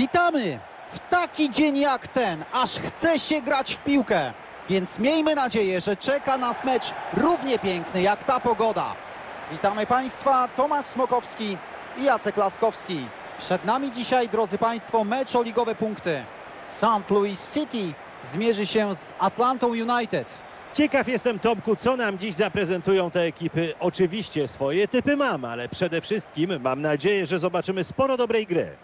Witamy! W taki dzień jak ten, aż chce się grać w piłkę. Więc miejmy nadzieję, że czeka nas mecz równie piękny jak ta pogoda. Witamy Państwa, Tomasz Smokowski i Jacek Laskowski. Przed nami dzisiaj, drodzy Państwo, mecz o ligowe punkty. St. Louis City zmierzy się z Atlantą United. Ciekaw jestem, Tomku, co nam dziś zaprezentują te ekipy. Oczywiście swoje typy mam, ale przede wszystkim mam nadzieję, że zobaczymy sporo dobrej gry.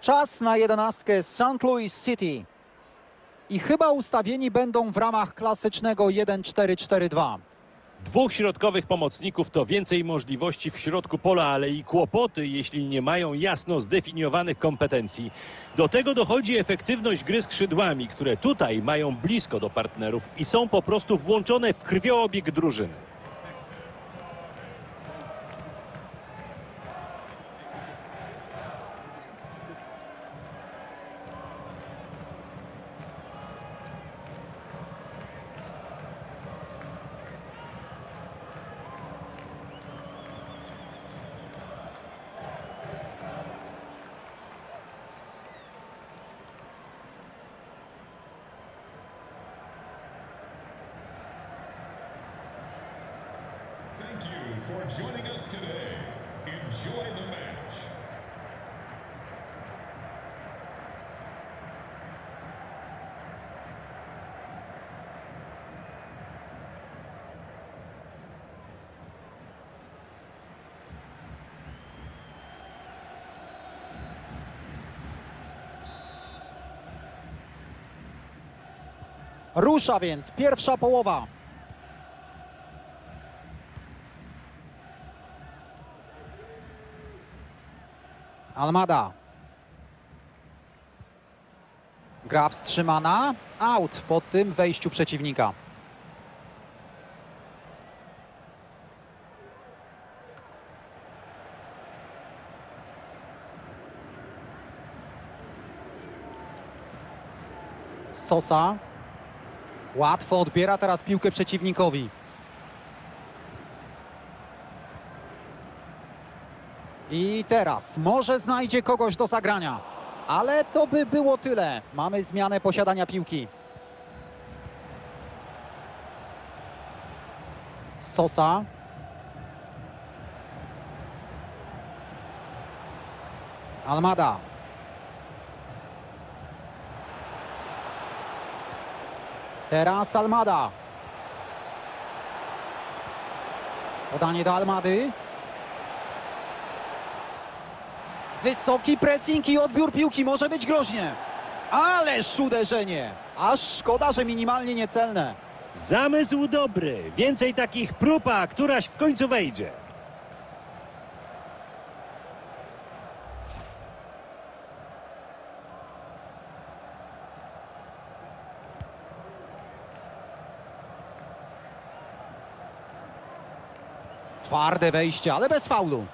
Czas na jedenastkę St. Louis City. I chyba ustawieni będą w ramach klasycznego 1-4-4-2. Dwóch środkowych pomocników to więcej możliwości w środku pola, ale i kłopoty, jeśli nie mają jasno zdefiniowanych kompetencji. Do tego dochodzi efektywność gry skrzydłami, które tutaj mają blisko do partnerów i są po prostu włączone w krwiobieg drużyny. Joining us today. Enjoy the match. Rusza więc pierwsza połowa. Almada. Gra wstrzymana. Out po tym wejściu przeciwnika. Sosa. Łatwo odbiera teraz piłkę przeciwnikowi. I teraz może znajdzie kogoś do zagrania. Ale to by było tyle. Mamy zmianę posiadania piłki. Sosa. Almada. Teraz Almada. Podanie do Almady. Wysoki pressing i odbiór piłki może być groźnie. Ależ uderzenie. Aż szkoda, że minimalnie niecelne. Zamysł dobry, więcej takich prób, a któraś w końcu wejdzie. Twarde wejście, ale bez faulu.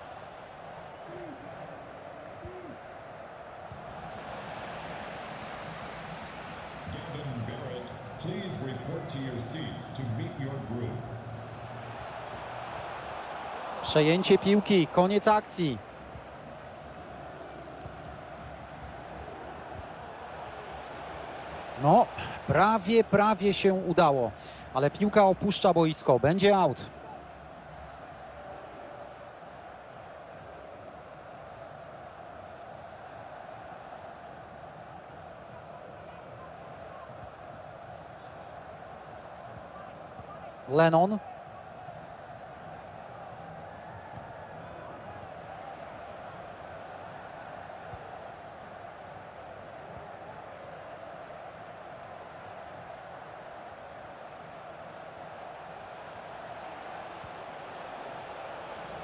Przejęcie piłki, koniec akcji. No, prawie, prawie się udało. Ale piłka opuszcza boisko. Będzie out. Lennon.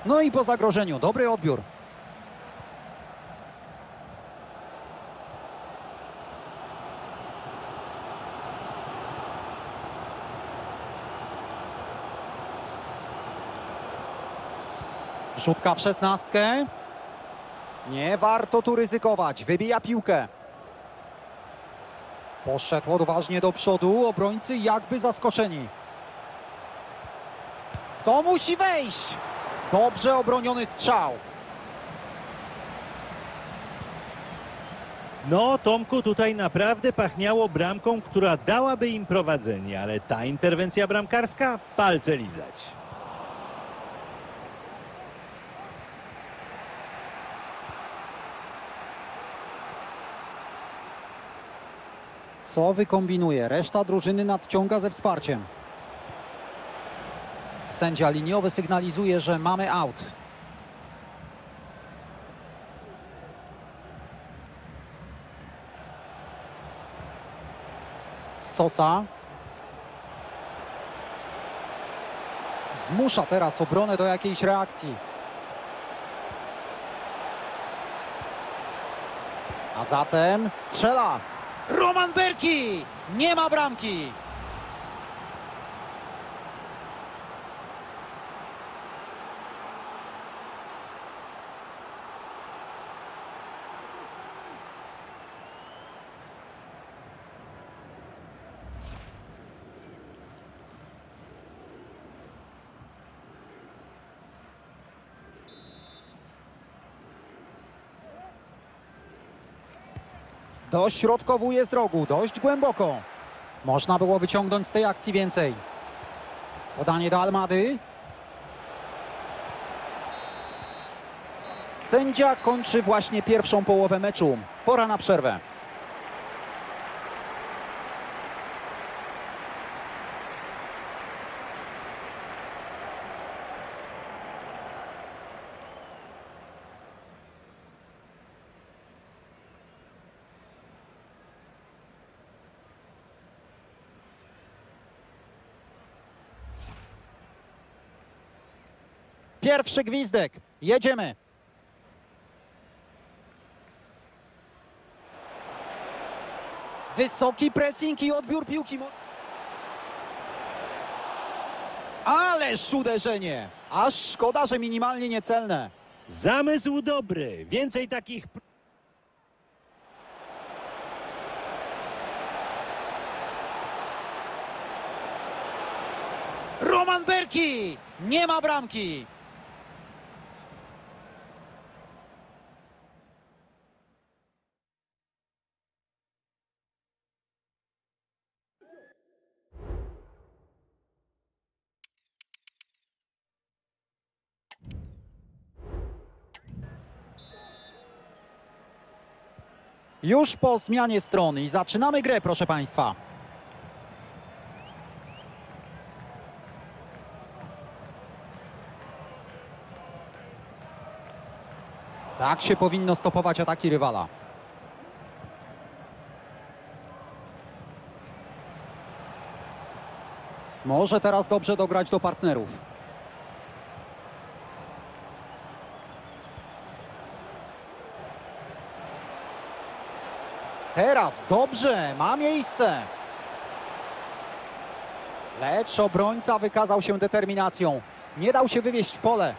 No i po zagrożeniu, dobry odbiór. Wrzutka w szesnastkę. Nie warto tu ryzykować. Wybija piłkę. Poszedł odważnie do przodu, obrońcy jakby zaskoczeni. To musi wejść! Dobrze obroniony strzał. No, Tomku, tutaj naprawdę pachniało bramką, która dałaby im prowadzenie, ale ta interwencja bramkarska palce lizać. Co wykombinuje? Reszta drużyny nadciąga ze wsparciem. Sędzia liniowy sygnalizuje, że mamy out. Sosa. Zmusza teraz obronę do jakiejś reakcji. A zatem strzela. Roman Berki! Nie ma bramki! Dośrodkowuje z rogu, dość głęboko. Można było wyciągnąć z tej akcji więcej. Podanie do Almady. Sędzia kończy właśnie pierwszą połowę meczu. Pora na przerwę. Pierwszy gwizdek. Jedziemy. Wysoki pressing i odbiór piłki. Ależ uderzenie. Aż szkoda, że minimalnie niecelne. Zamysł dobry, więcej takich... Roman Berki! Nie ma bramki. Już po zmianie strony i zaczynamy grę, proszę Państwa. Tak się powinno stopować ataki rywala. Może teraz dobrze dograć do partnerów. Teraz dobrze, ma miejsce. Lecz obrońca wykazał się determinacją. Nie dał się wywieźć w pole.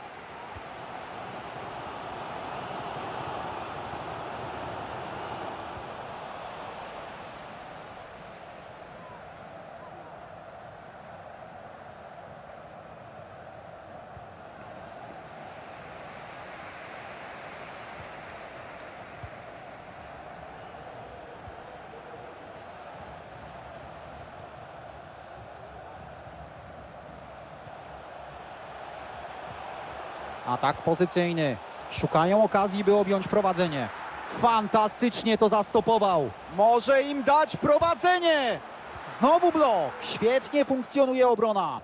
Atak pozycyjny. Szukają okazji, by objąć prowadzenie. Fantastycznie to zastopował. Może im dać prowadzenie. Znowu blok. Świetnie funkcjonuje obrona.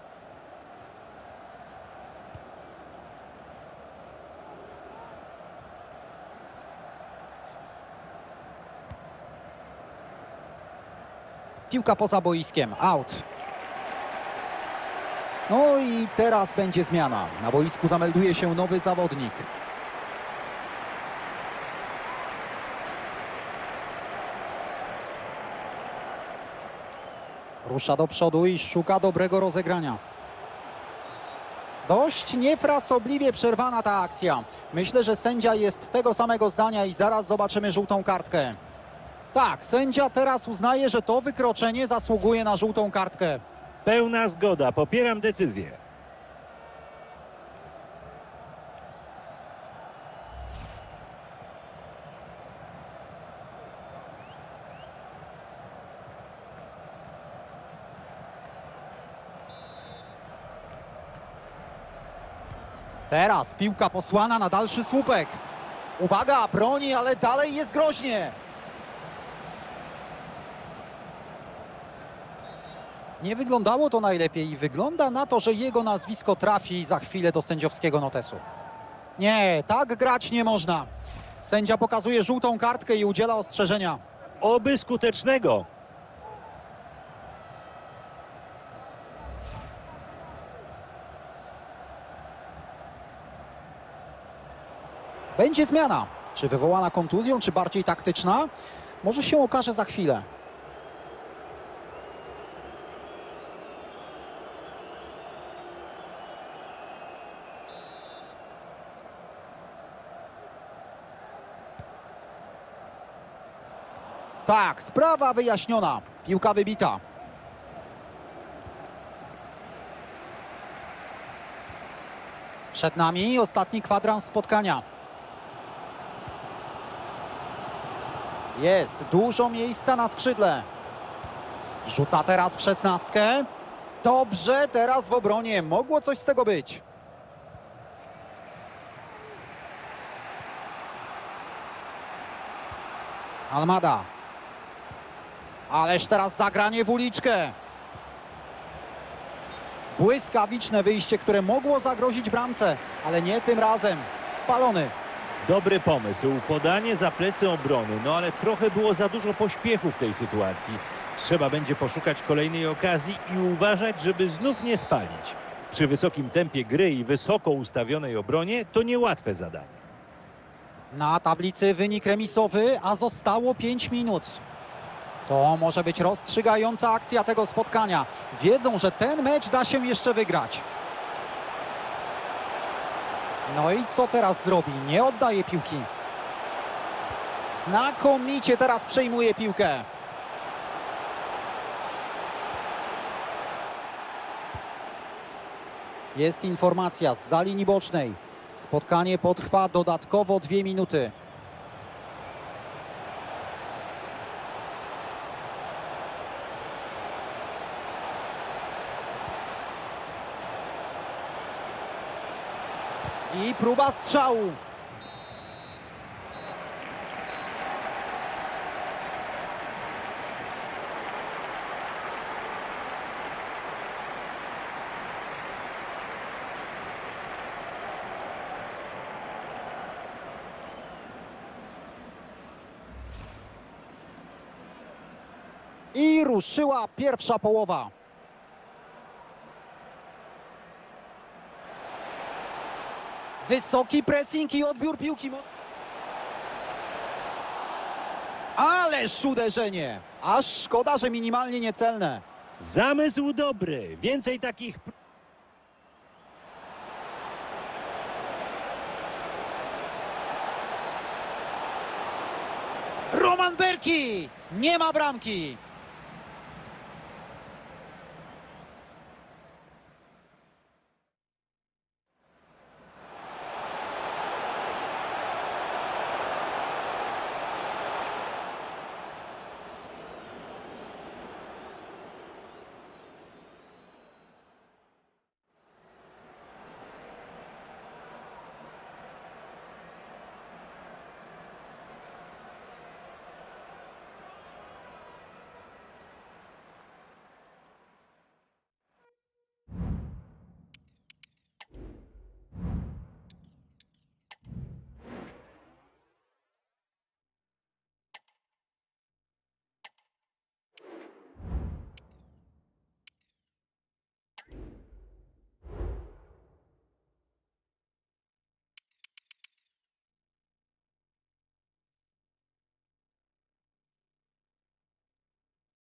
Piłka poza boiskiem. Out. No i teraz będzie zmiana. Na boisku zamelduje się nowy zawodnik. Rusza do przodu i szuka dobrego rozegrania. Dość niefrasobliwie przerwana ta akcja. Myślę, że sędzia jest tego samego zdania i zaraz zobaczymy żółtą kartkę. Tak, sędzia teraz uznaje, że to wykroczenie zasługuje na żółtą kartkę. Pełna zgoda, popieram decyzję. Teraz piłka posłana na dalszy słupek. Uwaga, broni, ale dalej jest groźnie. Nie wyglądało to najlepiej i wygląda na to, że jego nazwisko trafi za chwilę do sędziowskiego notesu. Nie, tak grać nie można. Sędzia pokazuje żółtą kartkę i udziela ostrzeżenia. Oby skutecznego. Będzie zmiana. Czy wywołana kontuzją, czy bardziej taktyczna? Może się okaże za chwilę. Tak, sprawa wyjaśniona. Piłka wybita. Przed nami ostatni kwadrans spotkania. Jest dużo miejsca na skrzydle. Rzuca teraz w szesnastkę. Dobrze, teraz w obronie. Mogło coś z tego być. Almada. Ależ teraz zagranie w uliczkę. Błyskawiczne wyjście, które mogło zagrozić bramce, ale nie tym razem. Spalony. Dobry pomysł, podanie za plecy obrony, no ale trochę było za dużo pośpiechu w tej sytuacji. Trzeba będzie poszukać kolejnej okazji i uważać, żeby znów nie spalić. Przy wysokim tempie gry i wysoko ustawionej obronie to niełatwe zadanie. Na tablicy wynik remisowy, a zostało 5 minut. To może być rozstrzygająca akcja tego spotkania. Wiedzą, że ten mecz da się jeszcze wygrać. No i co teraz zrobi? Nie oddaje piłki. Znakomicie teraz przejmuje piłkę. Jest informacja z za linii bocznej. Spotkanie potrwa dodatkowo dwie minuty. I próba strzału. I ruszyła pierwsza połowa. Wysoki pressing i odbiór piłki. Ależ uderzenie! Aż szkoda, że minimalnie niecelne. Zamysł dobry, więcej takich. Roman Berki! Nie ma bramki!